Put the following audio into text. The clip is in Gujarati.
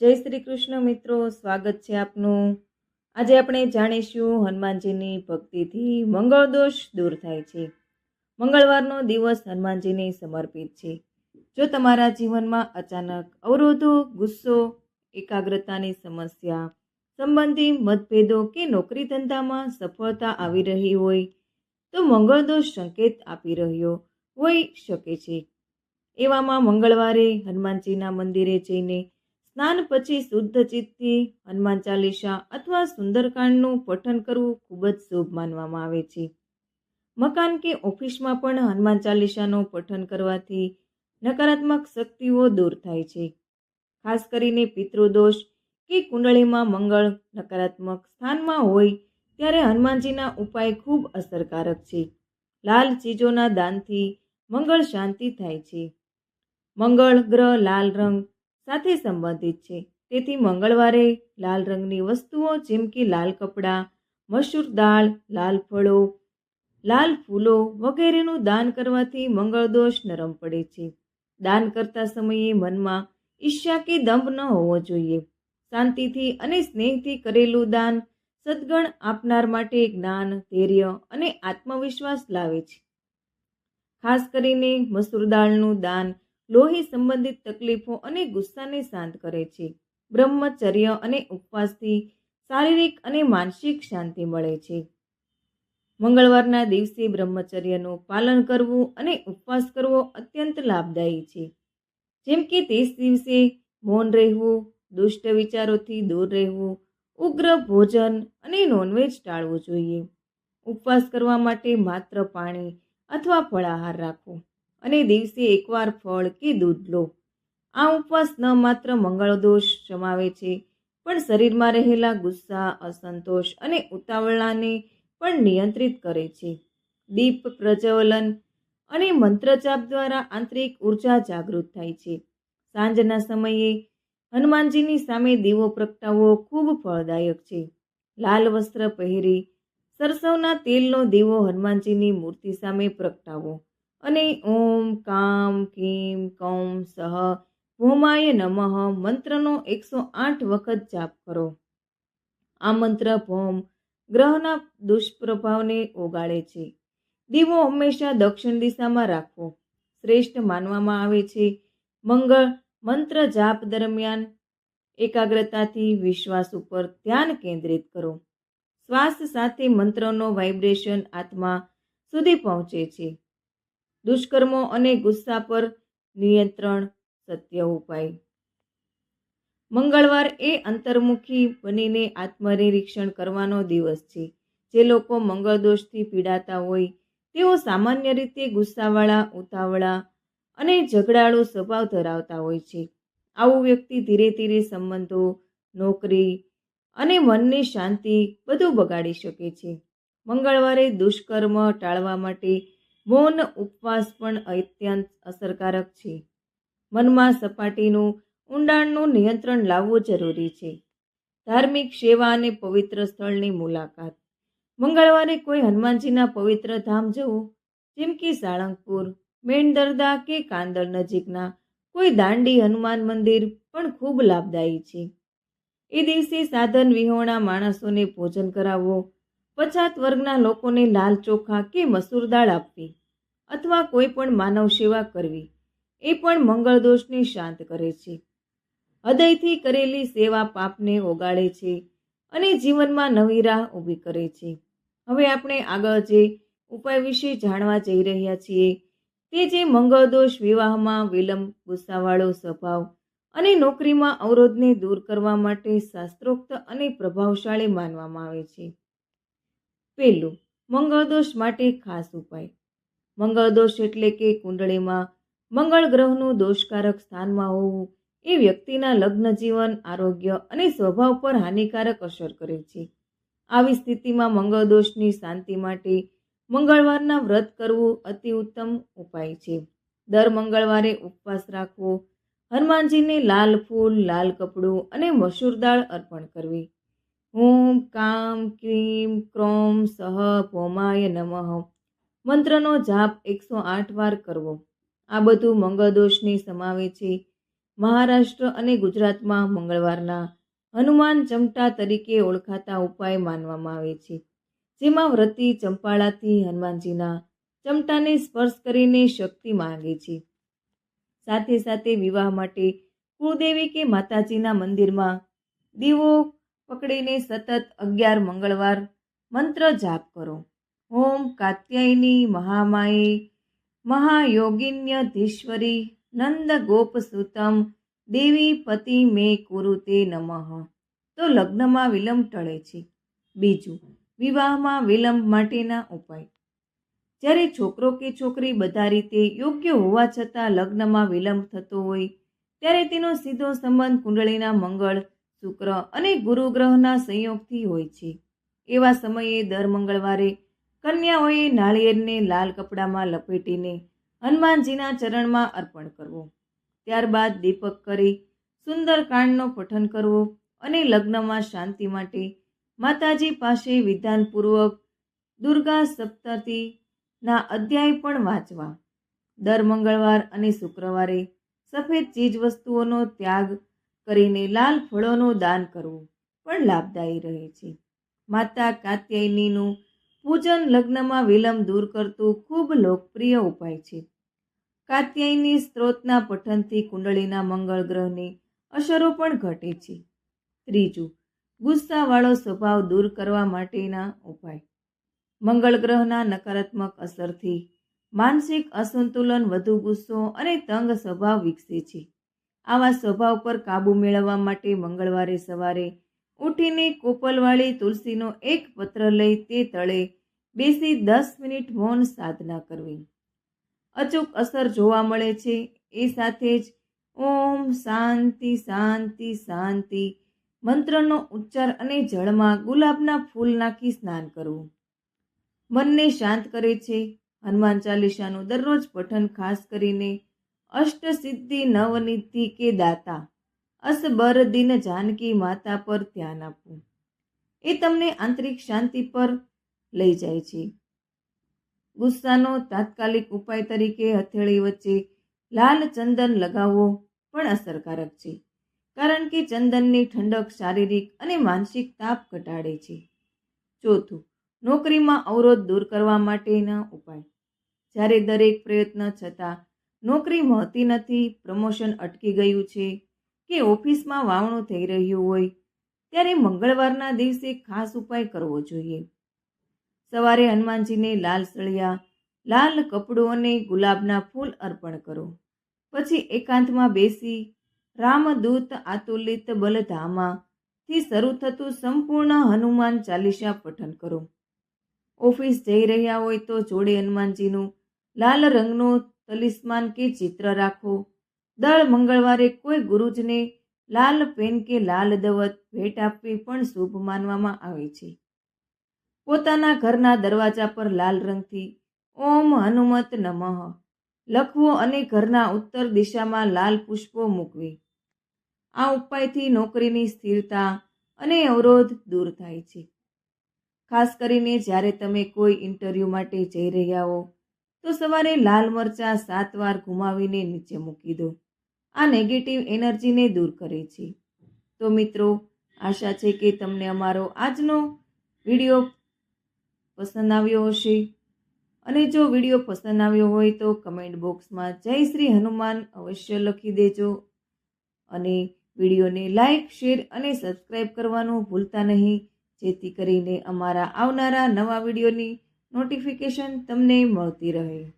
જય શ્રી કૃષ્ણ મિત્રો, સ્વાગત છે આપનું. આજે આપણે જાણીશું હનુમાનજીની ભક્તિથી મંગળ દોષ દૂર થાય છે. મંગળવારનો દિવસ હનુમાનજીને સમર્પિત છે. જો તમારા જીવનમાં અચાનક અવરોધો, ગુસ્સો, એકાગ્રતાની સમસ્યા, સંબંધી મતભેદો કે નોકરી ધંધામાં સફળતા આવી રહી હોય, તો મંગળ દોષ સંકેત આપી રહ્યો હોઈ શકે છે. એવામાં મંગળવારે હનુમાનજીના મંદિરે જઈને સ્નાન પછી શુદ્ધ ચિત્તથી હનુમાન ચાલીસા અથવા સુંદરકાંડનું પઠન કરવું ખૂબ જ શુભ માનવામાં આવે છે. મકાન કે ઓફિસમાં પણ હનુમાન ચાલીસાનું પઠન કરવાથી નકારાત્મક શક્તિઓ દૂર થાય છે. ખાસ કરીને પિતૃદોષ કે કુંડળીમાં મંગળ નકારાત્મક સ્થાનમાં હોય ત્યારે હનુમાનજીના ઉપાય ખૂબ અસરકારક છે. લાલ ચીજોના દાનથી મંગળ શાંતિ થાય છે. મંગળ ગ્રહ લાલ રંગ સાથે સંબંધિત છે. તેથી મંગળવારે લાલ રંગની વસ્તુઓ જેમ કે લાલ કપડાં, મસૂર દાળ, લાલ ફળો, લાલ ફૂલો વગેરેનું દાન કરવાથી મંગળ દોષ નરમ પડે છે. દાન કરતા સમયે મનમાં ઈર્ષ્યા કે દંભ ન હોવો જોઈએ. શાંતિથી અને સ્નેહથી કરેલું દાન સદગણ આપનાર માટે જ્ઞાન, ધૈર્ય અને આત્મવિશ્વાસ લાવે છે. ખાસ કરીને મસૂર દાળનું દાન લોહી સંબંધિત તકલીફો અને ગુસ્સાને શાંત કરે છે. બ્રહ્મચર્ય અને ઉપવાસથી શારીરિક અને માનસિક શાંતિ મળે છે. મંગળવારના દિવસે બ્રહ્મચર્યનું પાલન કરવું અને ઉપવાસ કરવો અત્યંત લાભદાયી છે. જેમ કે તે દિવસે મૌન રહેવું, દુષ્ટ વિચારોથી દૂર રહેવું, ઉગ્ર ભોજન અને નોનવેજ ટાળવું જોઈએ. ઉપવાસ કરવા માટે માત્ર પાણી અથવા ફળાહાર રાખવો અને દિવસે એકવાર ફળ કે દૂધ લો. આ ઉપવાસ ન માત્ર મંગળ દોષ સમાવે છે, પણ શરીરમાં રહેલા ગુસ્સા, અસંતોષ અને ઉતાવળાને પણ નિયંત્રિત કરે છે. દીપ પ્રજ્વલન અને મંત્રચાપ દ્વારા આંતરિક ઊર્જા જાગૃત થાય છે. સાંજના સમયે હનુમાનજીની સામે દીવો પ્રગટાવવો ખૂબ ફળદાયક છે. લાલ વસ્ત્ર પહેરી સરસવના તેલનો દીવો હનુમાનજીની મૂર્તિ સામે પ્રગટાવો. અને ઓમ કામ કીમ કૌમ સહ ભૌમાય નમઃ મંત્રનો એકસો આઠ વખત જાપ કરો. આ મંત્ર ભૌમ ગ્રહના દુષ્પ્રભાવને ઓગાળે છે. દીવો હંમેશા દક્ષિણ દિશામાં રાખવો શ્રેષ્ઠ માનવામાં આવે છે. મંગળ મંત્ર જાપ દરમિયાન એકાગ્રતાથી વિશ્વાસ ઉપર ધ્યાન કેન્દ્રિત કરો. શ્વાસ સાથે મંત્રનો વાઇબ્રેશન આત્મા સુધી પહોંચે છે. દુષ્કર્મો અને ગુસ્સા પર નિયંત્રણ સત્ય ઉપાય. મંગળવાર એ અંતર્મુખી બનીને આત્મનિરીક્ષણ કરવાનો દિવસ છે. જે લોકો મંગળ દોષથી પીડાતા હોય, તેઓ સામાન્ય રીતે ગુસ્સાવાળા, ઉતાવળા અને ઝઘડાળો સ્વભાવ ધરાવતા હોય છે. આવું વ્યક્તિ ધીરે ધીરે સંબંધો, નોકરી અને મનની શાંતિ બધું બગાડી શકે છે. મંગળવારે દુષ્કર્મ ટાળવા માટે મૌન ઉપવાસ પણ અત્યંત અસરકારક છે. મનમાં સપાટીનું ઊંડાણનું નિયંત્રણ લાવવું જરૂરી છે. ધાર્મિક સેવા અને પવિત્ર સ્થળની મુલાકાત. મંગળવારે કોઈ હનુમાનજીના પવિત્ર ધામ જવું, જેમ કે સાળંગપુર, મેણદરદા કે કાંદર નજીકના કોઈ દાંડી હનુમાન મંદિર પણ ખૂબ લાભદાયી છે. એ દિવસે સાધન વિહોણા માણસોને ભોજન કરાવવો પછાત વર્ગના લોકોને લાલ ચોખા કે મસૂર દાળ આપવી અથવા કોઈ પણ માનવ સેવા કરવી, એ પણ મંગળ દોષને શાંત કરે છે. હૃદયથી કરેલી સેવા પાપને ઓગાળે છે અને જીવનમાં નવી રાહ ઊભી કરે છે. હવે આપણે આગળ જે ઉપાય વિશે જાણવા જઈ રહ્યા છીએ, તે જે મંગળ દોષ વિવાહમાં વિલંબ, ગુસ્સાવાળો સ્વભાવ અને નોકરીમાં અવરોધને દૂર કરવા માટે શાસ્ત્રોક્ત અને પ્રભાવશાળી માનવામાં આવે છે. પહેલું મંગળ દોષ માટે ખાસ ઉપાય. મંગળ દોષ એટલે કે કુંડળીમાં મંગળ ગ્રહનું દોષકારક સ્થાનમાં હોવું એ વ્યક્તિના લગ્ન જીવન, આરોગ્ય અને સ્વભાવ પર હાનિકારક અસર કરે છે. આવી સ્થિતિમાં મંગળ દોષની શાંતિ માટે મંગળવારના વ્રત કરવું અતિ ઉત્તમ ઉપાય છે. દર મંગળવારે ઉપવાસ રાખવો, હનુમાનજીને લાલ ફૂલ, લાલ કપડું અને મસૂર દાળ અર્પણ કરવી. ઓમ કામ ક્રીમ ક્રોમ સહ ભોમાય નમઃ મંત્રનો જાપ એકસો આઠ વાર કરવો. આ બધું મંગળદોષને સમાવે છે. મહારાષ્ટ્ર અને ગુજરાતમાં મંગળવારના હનુમાન ચમટા તરીકે ઓળખાતા ઉપાય માનવામાં આવે છે. જેમાં વ્રતિ ચંપાળાથી હનુમાનજીના ચમટાને સ્પર્શ કરીને શક્તિ માંગે છે. સાથે સાથે વિવાહ માટે કુળદેવી કે માતાજીના મંદિરમાં દીવો પકડીને સતત અગિયાર મંગળવાર મંત્ર જાપ કરો. ઓમ કાત્યાયની મહામાયે મહાયોગિન્યધીશ્વરી નંદ ગોપસુતમ દેવી પતિ મે કુરુતે નમઃ. તો લગ્નમાં વિલંબ ટળે છે. બીજું, વિવાહમાં વિલંબ માટેના ઉપાય. જ્યારે છોકરો કે છોકરી બધા રીતે યોગ્ય હોવા છતાં લગ્નમાં વિલંબ થતો હોય, ત્યારે તેનો સીધો સંબંધ કુંડળીના મંગળ શુક્ર અને ગુરુ ગ્રહના સંયોગથી હોય છે. એવા સમયે દર મંગળવારે કન્યાઓએ નાળિયેરને લાલ કપડામાં લપેટીને હનુમાનજીના ચરણમાં અર્પણ કરવો. ત્યારબાદ દીપક કરી સુંદર કાંડનો પઠન કરવો અને લગ્નમાં શાંતિ માટે માતાજી પાસે વિધાનપૂર્વક દુર્ગા સપ્તતીના અધ્યાય પણ વાંચવા. દર મંગળવાર અને શુક્રવારે સફેદ ચીજ વસ્તુઓનો ત્યાગ કરીને લાલ ફળોનું દાન કરવું પણ લાભદાયી રહે છે. માતા કાત્યાયનીનું પૂજન લગ્નમાં વિલંબ દૂર કરતું ખૂબ લોકપ્રિય ઉપાય છે. કાત્યાયની સ્ત્રોતના પઠનથી કુંડળીના મંગળ ગ્રહની અસરો પણ ઘટે છે. ત્રીજું, ગુસ્સાવાળો સ્વભાવ દૂર કરવા માટેના ઉપાય. મંગળ ગ્રહના નકારાત્મક અસરથી માનસિક અસંતુલન, વધુ ગુસ્સો અને તંગ સ્વભાવ વિકસે છે. આવા સ્વભાવ પર કાબૂ મેળવવા માટે મંગળવારે સવારે ઉઠીને કોપલવાળી તુલસીનો એક પત્ર લઈ તે તળે બેસી દસ મિનિટ મૌન સાધના કરવી. અચૂક અસર જોવા મળે છે. એ સાથે જ ઓમ શાંતિ શાંતિ શાંતિ મંત્રનો ઉચ્ચાર અને જળમાં ગુલાબના ફૂલ નાખી સ્નાન કરવું. મનને શાંત કરે છે. હનુમાન ચાલીસાનું દરરોજ પઠન ખાસ કરીને અષ્ટસિદ્ધિ નવનિધિ કે દાતા? અસબર દિન જાનકી માતા પર ધ્યાન આપવું. એ તમને આંતરિક શાંતિ પર લઈ જાય છે. ગુસ્સાનો તાત્કાલિક ઉપાય તરીકે હથેળી વચ્ચે લાલ ચંદન લગાવવો પણ અસરકારક છે. કારણ કે ચંદનની ઠંડક શારીરિક અને માનસિક તાપ ઘટાડે છે. ચોથું, નોકરીમાં અવરોધ દૂર કરવા માટેના ઉપાય. જ્યારે દરેક પ્રયત્ન છતાં નોકરી મળતી નથી, પ્રમોશન અટકી ગયું છે કે ઓફિસમાં વાવણું થઈ રહ્યું હોય, ત્યારે મંગળવારના દિવસે ખાસ ઉપાય કરવો જોઈએ. સવારે હનુમાનજીને લાલ સળિયા, લાલ કપડું અને ગુલાબના ફૂલ અર્પણ કરો. પછી એકાંતમાં બેસી, રામદૂત આતુલિત બલધામાથી શરૂ થતું સંપૂર્ણ હનુમાન ચાલીસા પઠન કરો. ઓફિસ જઈ રહ્યા હોય તો જોડે હનુમાનજીનું લાલ રંગનું તલિસ્માન કે ચિત્ર રાખો. દર મંગળવારે કોઈ ગુરુજને લાલ પેન કે લાલ દવત ભેટ આપવી પણ શુભ માનવામાં આવે છે. પોતાના ઘરના દરવાજા પર લાલ રંગથી ઓમ હનુમત નમઃ લખવો અને ઘરના ઉત્તર દિશામાં લાલ પુષ્પો મૂકવી. આ ઉપાયથી નોકરીની સ્થિરતા અને અવરોધ દૂર થાય છે. ખાસ કરીને જ્યારે તમે કોઈ ઇન્ટરવ્યૂ માટે જઈ રહ્યા હો તો સવારે લાલ મરચાં સાત વાર ઘુમાવીને નીચે મૂકી દો. આ નેગેટિવ એનર્જીને દૂર કરે છે. તો મિત્રો, આશા છે કે તમને અમારો આજનો વીડિયો પસંદ આવ્યો હશે. અને જો વીડિયો પસંદ આવ્યો હોય તો કમેન્ટ બોક્સમાં જય શ્રી હનુમાન અવશ્ય લખી દેજો. અને વિડીયોને લાઇક શેર અને સબસ્ક્રાઈબ કરવાનું ભૂલતા નહીં. જેથી કરીને અમારા આવનારા નવા વિડીયોની નોટિફિકેશન તમને મળતી રહે.